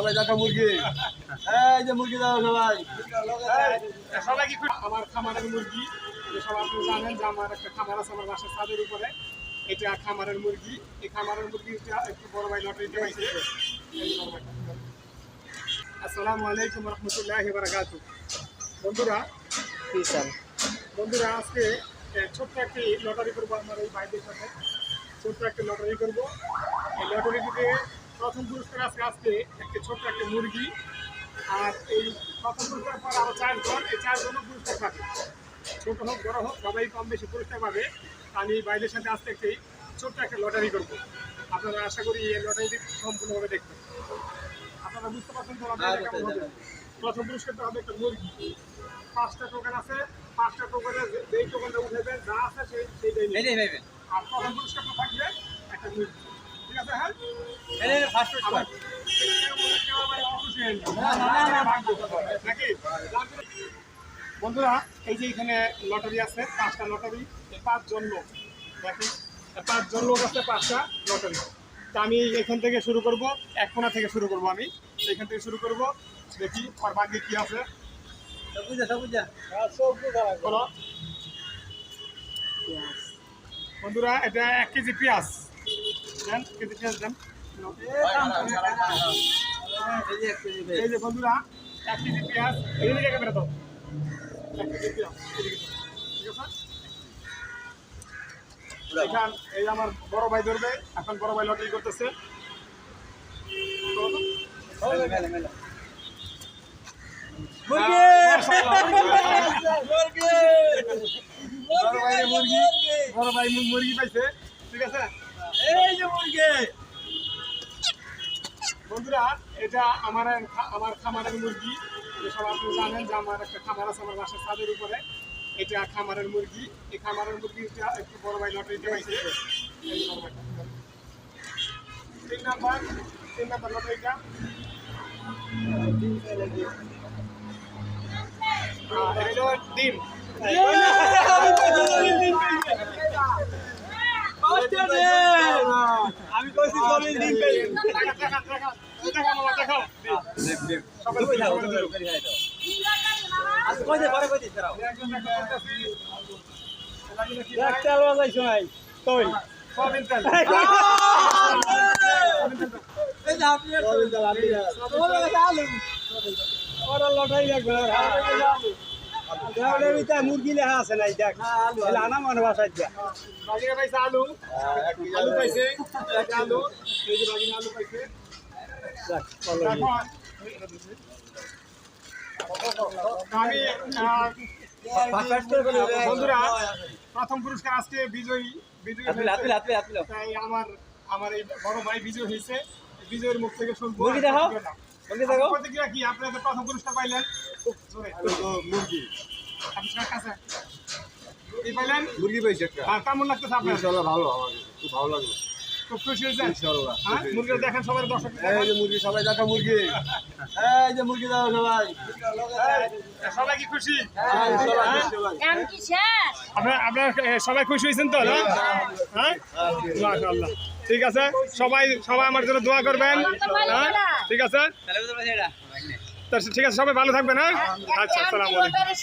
সবাই দেখা মুরগি। এই যে মুরগি দাও সবাই। সবাই কি আমার খামারের মুরগি যে সব আপনি জানেন যে আমার একটা খামার আছে আমার বাসার ছাদের উপরে। এটা খামারের মুরগি। এই খামারের মুরগিটা একটু বড় ভাই লটারিতে পাইছে। আসসালামু আলাইকুম রহমতুল্লাহ বারাকাতু। বন্ধুরা বন্ধুরা আজকে ছোট্ট একটি লটারি করব আমার এই ভাইদের সাথে। ছোট্ট একটা লটারি করব। এই লটারিটিতে প্রথম পুরস্কার আছে আজকে একটি ছোট্ট একটা মুরগি। আর এই প্রথম পুরস্কার পর আরও চারজন এই চারজনও পুরস্কার পাবে। ছোট হোক বড় হোক সবাই কম বেশি পুরস্কার পাবে। আমি বাইরের সাথে আজকে একটি ছোট্ট একটা লটারি করব। আপনারা আশা করি এই লটারিটি সম্পূর্ণভাবে দেখবেন। আপনারা বুঝতে পারছেন লটারিটা কেমন হবে? প্রথম পুরস্কারটা হবে একটা মুরগি। পাঁচটা টোকেন আছে পাঁচটা টোকেনে যেই টোকেনটা উঠেবে যা আছে সেই সেইটাই। আর প্রথম পুরস্কারটা থাকবে একটা মুরগি। বন্ধুরা, এই যে এখানে লটারি আছে, পাঁচটা লটারি পাঁচজন লোক। দেখেন পাঁচজন লোক আছে, পাঁচটা লটারি। তা আমি এখান থেকে শুরু করব, এক কোণা থেকে শুরু করব আমি। এখান থেকে শুরু করব, দেখি আর বাকি কি আছে। বন্ধুরা, এটা এক কেজি পেঁয়াজ। দেন কেজি দেন। এই যে বন্ধুরা এক কেজি পেঁয়াজ এই দিকে ক্যামেরা এক কেজি পেঁয়াজ ঠিক আছে? এখান এই আমার বড় ভাই ধরবে এখন বড় ভাই লটারি করতেছে। বড় ভাই মুরগি বড় ভাই মু- মুরগি পাইছে ঠিক আছে বন্ধুরা এটা আমার আমার খামারের মুরগি। যে সব আপনি জানেন যে আমার একটা খামার আছে আমার বাসার ছাদের উপরে। এটা খামারের মুরগি। এই খামারের মুরগিটা একটু বড় ভাই লটারিতে পাইছে। এই। তিন নাম্বার তিন নাম্বার লটারিটা। এটা ডিম। আমি কইছি চল্লিশ দিন দেখা, দেখা, দেখা, দেখা মামা, দেখাও। সবাই সবাই সবাই একজন দেখা করতেছি। এটা কি ভাই? সয়াবিন তেল। মুরগি লেখা আছে নাই দেখ। আনা মনে বাসায় দিয়া। আলু। আলু পাইছে। আলু। এই যে বাগিনা আলু পাইছে। আমি বন্ধুরা প্রথম পুরস্কার আজকে বিজয়ী বিজয়ী তাই আমার আমার এই বড় ভাই বিজয় হয়েছে। বিজয়ের মুখ থেকে শুনব। প্রতিক্রিয়া কি? আপনারা তো প্রথম পুরস্কার পাইলেন। মুরগি। মুরগি পাইছি একটা। আর কেমন লাগতেছে আপনার? ইনশাল্লাহ ভালো আমার খুব ভালো লাগল। খুব খুশি হয়েছেন? ইনশাল্লাহ হ্যাঁ মুরগি দেখেন সবাই দর্শক। এই যে মুরগি সবাই দেখা মুরগি। এই যে মুরগি দাও সবাই সবাই কি খুশি? হ্যাঁ, সবাই, সবাই। কি শেষ? আপনার আপনার সবাই খুশি হয়েছেন তো না? হ্যাঁ মাশাআল্লাহ। ঠিক আছে? সবাই সবাই আমার জন্য দোয়া করবেন। হ্যাঁ? ঠিক আছে? তো ঠিক আছে সবাই ভালো থাকবেন হ্যাঁ? আচ্ছা আসসালামু আলাইকুম।